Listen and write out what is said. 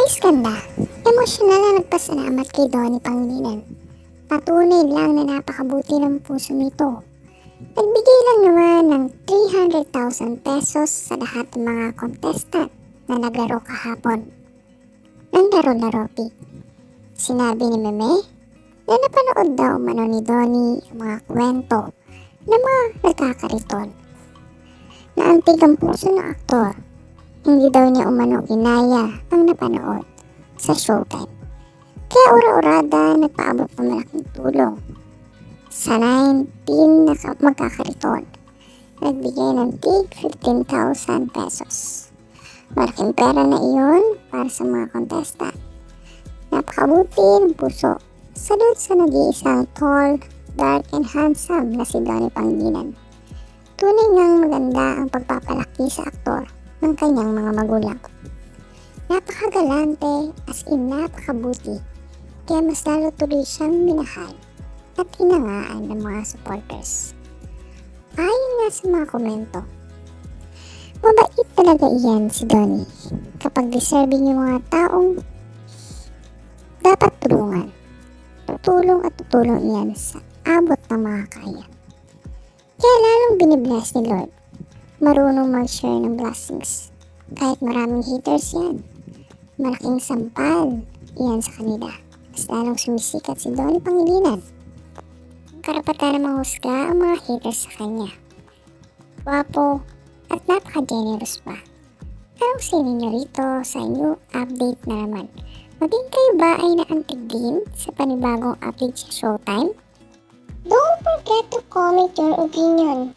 Vice ganda, emosyonal na nagpasalamat kay Donnie Pangilinan. Patunay lang na napakabuti ng puso nito. Nagbigay lang naman ng 300,000 pesos sa lahat ng mga contestant na naglaro kahapon. Ng laro-laro pic. Sinabi ni Meme na napanood daw mano ni Donnie yung mga kwento ng mga nagkakariton. Naantig ang puso ng aktor. Hindi daw niya umano kinaya ang napanood sa showtime. Kaya ura-urada nagpaabot ng malaking tulong sa 19 na ka- magkakariton. Nagbigay ng tig 15,000 pesos. Malaking pera na iyon para sa mga contestant. Napakabuti ng puso sa doon sa nag-iisang tall, dark and handsome na si Donnie Pangilinan. Tunay ngang maganda ang pagpapalaki sa aktor ng kanyang mga magulang. Napakagalante as in napakabuti kaya mas lalo tuloy siyang minahal at hinangaan ng mga supporters. Ayon nga sa mga komento, mabait talaga iyan si Donnie kapag deserving yung mga taong dapat tulungan. Tutulong at tutulong iyan sa abot ng mga kaya. Kaya lalong binibless ni Lord. Marunong mag-share ng blessings. Kahit maraming haters yan. Malaking sampal iyan sa kanila. Mas lalong sumisikat si Donnie Pangilinan. Karapatan na mahusga ang mga haters sa kanya. Wapo at napaka-generous pa. Anong sa inyo rito sa new update na naman? Maging kayo ba ay naantig din sa panibagong update sa Showtime? Don't forget to comment your opinion.